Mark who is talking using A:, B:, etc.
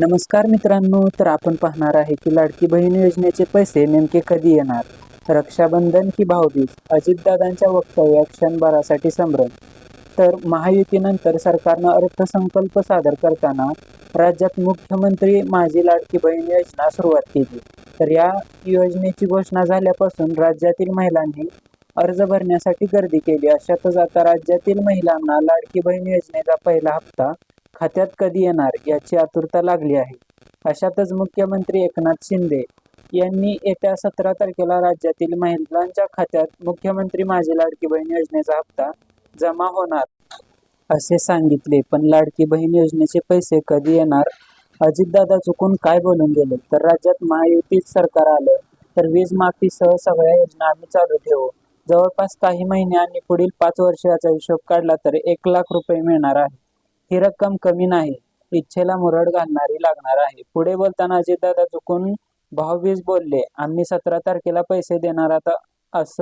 A: नमस्कार मित्रांनो तर आपण पाहणार आहे की लाडकी बहीण योजनेचे पैसे नेमके कधी येणार? रक्षाबंधन की भाऊबीज? अजितदादांच्या वक्तव्यात क्षणभरासाठी संभ्रम. तर महायुतीनंतर सरकारनं अर्थसंकल्प सादर करताना राज्यात मुख्यमंत्री माझी लाडकी बहीण योजना सुरुवात केली. तर या योजनेची घोषणा झाल्यापासून राज्यातील महिलांनी अर्ज भरण्यासाठी गर्दी केली. अशातच आता राज्यातील महिलांना लाडकी बहीण योजनेचा पहिला हप्ता खात्यात कधी येणार याची आतुरता लागली आहे. अशातच मुख्यमंत्री एकनाथ शिंदे यांनी येत्या सतरा तारखेला राज्यातील महिलांच्या खात्यात मुख्यमंत्री माझी लाडकी बहीण योजनेचा हप्ता जमा होणार असे सांगितले. पण लाडकी बहीण योजनेचे पैसे कधी येणार? अजितदादा चुकून काय बोलून गेले? तर राज्यात महायुतीच सरकार आलं तर वीज माफीसह सगळ्या योजना आम्ही चालू ठेवू. जवळपास काही महिने आणि पुढील पाच वर्षाचा हिशोब काढला तर एक लाख रुपये मिळणार आहे. ही रक्कम कमी नाही. इच्छेला मुरड घालणारी लागणार आहे. पुढे बोलताना अजितदादा चुकून भाऊबीज बोलले आम्ही सतरा तारखेला पैसे देणार आता असं